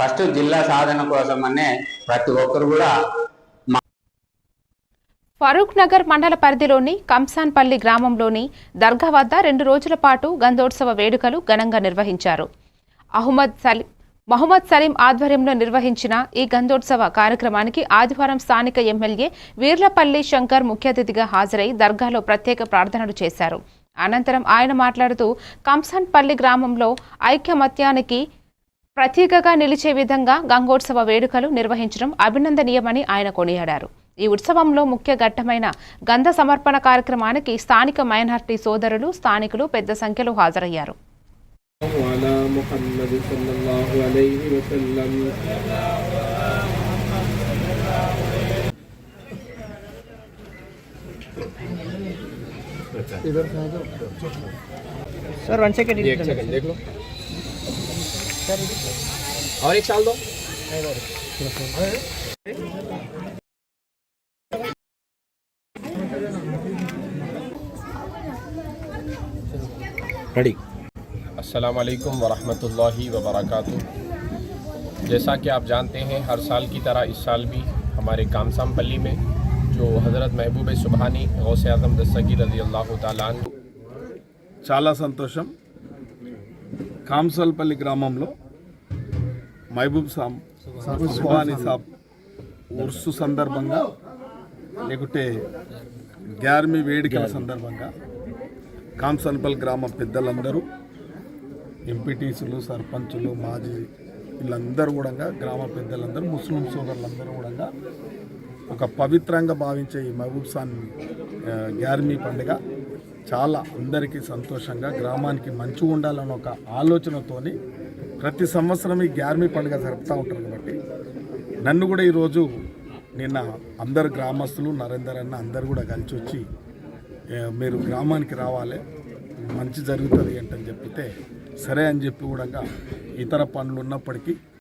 First జిల్లా సాధన కోసమనే ప్రతి ఒక్కరు కూడా ఫరూక్ నగర్ మండల పరిధిలోని కంసాన్పల్లి గ్రామంలోని దర్గా వద్ద రెండు రోజుల పాటు గంధోత్సవ వేడుకలు ఘనంగా నిర్వహించారు. అహ్మద్ సలీం మహమ్మద్ సలీం ఆధ్వర్యంలో నిర్వహించిన ఈ గంధోత్సవ కార్యక్రమానికి ఆదివారం స్థానిక ఎమ్మెల్యే వీర్లపల్లి శంకర్ ముఖ్య అతిథిగా హాజరై దర్గాలో ప్రత్యేక ప్రార్థనలు చేశారు. అనంతరం ఆయన మాట్లాడుతూ కంసాన్పల్లి గ్రామంలో ఐక్యమత్యానికి ప్రత్యేకగా నిలిచే విధంగా గంగోత్సవ వేడుకలు నిర్వహించడం అభినందనీయమని ఆయన కొనియాడారు. ఈ ఉత్సవంలో ముఖ్య ఘట్టమైన గంధ సమర్పణ కార్యక్రమానికి స్థానిక మైనార్టీ సోదరులు స్థానికులు పెద్ద సంఖ్యలో హాజరయ్యారు. और एक साल दो रेडी अस्सलाम वालेकुम वरहमतुल्लाहि वबरकातुहू जैसा कि आप जानते हैं हर साल की तरह इस साल भी हमारे कामसाम पल्ली में जो हज़रत महबूब सुबहानी गौसे आज़म दस्तगी रज़ी अल्लाह तआला अन्हु చాలా సంతోషం కాంసల్పల్లి గ్రామంలో మహబూబ్ సాబ్ సుహాని సాబ్ ఉర్సు సందర్భంగా లేకుంటే గ్యార్మి వేడుకల సందర్భంగా కాంసల్పల్ గ్రామం పెద్దలందరూ ఎంపీటీసీలు సర్పంచులు మాజీ వీళ్ళందరూ కూడా గ్రామ పెద్దలందరూ ముస్లిం సోదరులందరూ కూడా ఒక పవిత్రంగా భావించే ఈ మహబూబ్ సాన్ గ్యార్మీ పండుగ. చాలా అందరికీ సంతోషంగా గ్రామానికి మంచిగా ఉండాలన్న ఒక ఆలోచనతోని ప్రతి సంవత్సరం ఈ గ్యార్మి పండుగ జరుపుతూ ఉంటారు కాబట్టి నన్ను కూడా ఈరోజు నిన్న అందరు గ్రామస్తులు నరేందర్ అన్న అందరు కూడా కలిసి వచ్చి మీరు గ్రామానికి రావాలి మంచి జరుగుతుంది ఏంటని చెప్పితే సరే అని చెప్పి కూడా ఇతర పనులు ఉన్నప్పటికీ